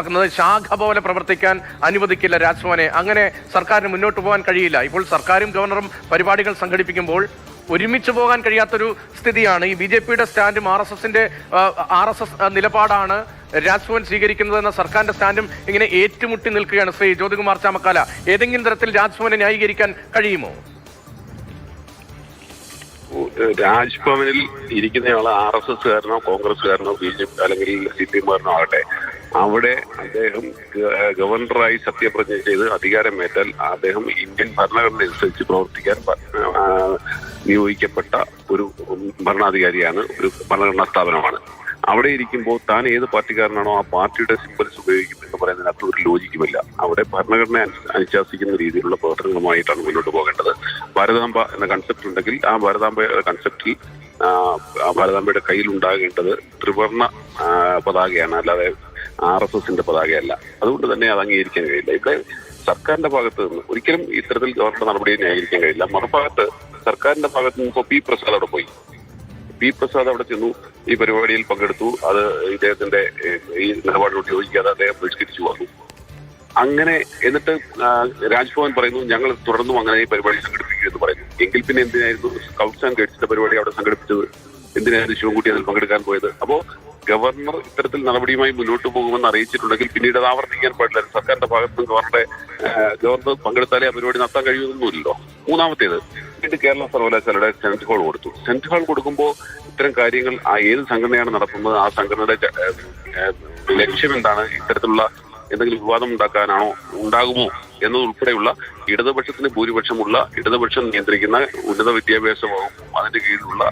ാക്കുന്നത് ശാഖ പോലെ പ്രവർത്തിക്കാൻ അനുവദിക്കില്ല രാജ്ഭവനെ. അങ്ങനെ സർക്കാരിന് മുന്നോട്ട് പോകാൻ കഴിയില്ല. ഇപ്പോൾ സർക്കാരും ഗവർണറും പരിപാടികൾ സംഘടിപ്പിക്കുമ്പോൾ ഒരുമിച്ച് പോകാൻ കഴിയാത്തൊരു സ്ഥിതിയാണ്. ഈ ബി ജെ പിയുടെ സ്റ്റാൻഡും ആർ എസ് എസിന്റെ ആർ എസ് എസ് നിലപാടാണ് രാജ്ഭവൻ സ്വീകരിക്കുന്നതെന്ന സർക്കാരിന്റെ സ്റ്റാൻഡും ഇങ്ങനെ ഏറ്റുമുട്ടി നിൽക്കുകയാണ് ശ്രീ ജ്യോതികുമാർ ചാമക്കാല. ഏതെങ്കിലും തരത്തിൽ രാജ്ഭവനെ ന്യായീകരിക്കാൻ കഴിയുമോ? രാജ്ഭവനിൽ ഇരിക്കുന്നയാൾ ആർ എസ് എസ് കാരനോ കോൺഗ്രസ്സുകാരനോ ബി ജെ പി അല്ലെങ്കിൽ സി പി എമ്മുകാരനോ ആകട്ടെ. അവിടെ അദ്ദേഹം ഗവർണറായി സത്യപ്രതിജ്ഞ ചെയ്ത് അധികാരമേറ്റാൽ അദ്ദേഹം ഇന്ത്യൻ ഭരണഘടന അനുസരിച്ച് പ്രവർത്തിക്കാൻ നിയോഗിക്കപ്പെട്ട ഒരു ഭരണാധികാരിയാണ് ഒരു ഭരണഘടനാ സ്ഥാപനമാണ്. അവിടെ ഇരിക്കുമ്പോൾ താൻ ഏത് പാർട്ടിക്കാരനാണോ ആ പാർട്ടിയുടെ സിമ്പൽസ് ഉപയോഗിക്കും എന്ന് പറയുന്നതിനകത്ത് ഒരു ലോജിക്കുമില്ല. അവിടെ ഭരണഘടന അനുശാസിക്കുന്ന രീതിയിലുള്ള പ്രവർത്തനങ്ങളുമായിട്ടാണ് മുന്നോട്ട് പോകേണ്ടത്. ഭാരതാംബ എന്ന കൺസെപ്റ്റ് ഉണ്ടെങ്കിൽ ആ ഭാരതാംബയുടെ കൺസെപ്റ്റിൽ ഭാരതാംബയുടെ കയ്യിൽ ഉണ്ടാകേണ്ടത് ത്രിവർണ പതാകയാണ്. അല്ലാതെ ആർ എസ് എസിന്റെ പതാകയല്ല. അതുകൊണ്ട് തന്നെ അത് അംഗീകരിക്കാൻ കഴിയില്ല. ഇവിടെ സർക്കാരിന്റെ ഭാഗത്ത് നിന്ന് ഒരിക്കലും ഇത്തരത്തിൽ ഗവർണറുടെ നടപടി ന്യായീകരിക്കാൻ കഴിയില്ല. മറുഭാഗത്ത് സർക്കാരിന്റെ ഭാഗത്ത് നിന്ന് ഇപ്പോൾ പി പ്രസാദ് അവിടെ പോയി. പി പ്രസാദ് അവിടെ ചെന്നു ഈ പരിപാടിയിൽ പങ്കെടുത്തു. അത് ഇദ്ദേഹത്തിന്റെ ഈ നിലപാടിനോട് യോജിക്കാതെ അദ്ദേഹം ബഹിഷ്കരിച്ചു വന്നു. അങ്ങനെ എന്നിട്ട് രാജ്ഭവൻ പറയുന്നു ഞങ്ങൾ തുടർന്നും അങ്ങനെ ഈ പരിപാടി സംഘടിപ്പിക്കും എന്ന് പറയുന്നു. എങ്കിൽ പിന്നെ എന്തിനായിരുന്നു? സ്കൗട്ട്സ് ആൻഡ് ഗൈഡ്സിന്റെ പരിപാടി അവിടെ സംഘടിപ്പിച്ചത്. എന്തിനായിരുന്നു ശിവൻകുട്ടി അതിൽ പങ്കെടുക്കാൻ പോയത്? അപ്പോ ഗവർണർ ഇത്തരത്തിൽ നടപടിയുമായി മുന്നോട്ട് പോകുമെന്ന് അറിയിച്ചിട്ടുണ്ടെങ്കിൽ പിന്നീട് അത് ആവർത്തിക്കാൻ പാടില്ല. സർക്കാരിന്റെ ഭാഗത്ത് നിന്ന് ഗവർണറുടെ ഗവർണർ പങ്കെടുത്താലേ ആ പരിപാടി നടത്താൻ കഴിയുമെന്നൊന്നുമില്ലല്ലോ. മൂന്നാമത്തേത് വീണ്ടും കേരള സർവകലാശാലയുടെ സെനറ്റ് ഹാൾ കൊടുത്തു. സെനറ്റ് ഹാൾ കൊടുക്കുമ്പോൾ ഇത്തരം കാര്യങ്ങൾ ആ ഏത് സംഘടനയാണ് നടത്തുന്നത് ആ സംഘടനയുടെ ലക്ഷ്യം എന്താണ് ഇത്തരത്തിലുള്ള എന്തെങ്കിലും വിവാദം ഉണ്ടാക്കാനാണോ ഉണ്ടാകുമോ എന്നതുൾപ്പെടെയുള്ള ഇടതുപക്ഷത്തിന് ഭൂരിപക്ഷമുള്ള ഇടതുപക്ഷം നിയന്ത്രിക്കുന്ന ഉന്നത വിദ്യാഭ്യാസ വകുപ്പും അതിന്റെ കീഴിലുള്ള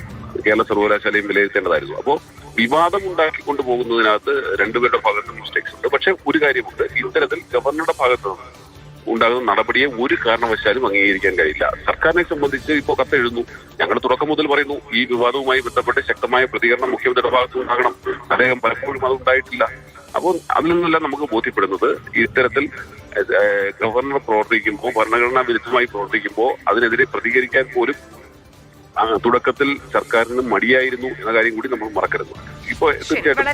കേരള സർവകലാശാലയും വിലയിരുത്തേണ്ടതായിരുന്നു. അപ്പോൾ വിവാദം ഉണ്ടാക്കിക്കൊണ്ട് പോകുന്നതിനകത്ത് രണ്ടുപേരുടെ ഭാഗത്ത് മിസ്റ്റേക്സ് ഉണ്ട്. പക്ഷെ ഒരു കാര്യമുണ്ട്. ഇത്തരത്തിൽ ഗവർണറുടെ ഭാഗത്ത് നിന്ന് ഉണ്ടാകുന്ന നടപടിയെ ഒരു കാരണവശാലും അംഗീകരിക്കാൻ കഴിയില്ല. സർക്കാരിനെ സംബന്ധിച്ച് ഇപ്പോൾ കത്തെഴുതുന്നു ഞങ്ങൾ തുടക്കം മുതൽ പറയുന്നു ഈ വിവാദവുമായി ബന്ധപ്പെട്ട് ശക്തമായ പ്രതികരണം മുഖ്യമന്ത്രിയുടെ ഭാഗത്ത് ഉണ്ടാകണം അദ്ദേഹം പലപ്പോഴും അത് ഉണ്ടായിട്ടില്ല. അപ്പോൾ അതിൽ നിന്നെല്ലാം നമുക്ക് ബോധ്യപ്പെടുന്നത് ഇത്തരത്തിൽ ഗവർണർ പ്രവർത്തിക്കുമ്പോൾ ഭരണഘടനാ വിരുദ്ധമായി പ്രവർത്തിക്കുമ്പോൾ അതിനെതിരെ പ്രതികരിക്കാൻ പോലും തുടക്കത്തിൽ സർക്കാരിന് മടിയായിരുന്നു എന്ന കാര്യം കൂടി നമ്മൾ മറക്കരുത്. ഇപ്പോൾ ശരി തീർച്ചയായിട്ടും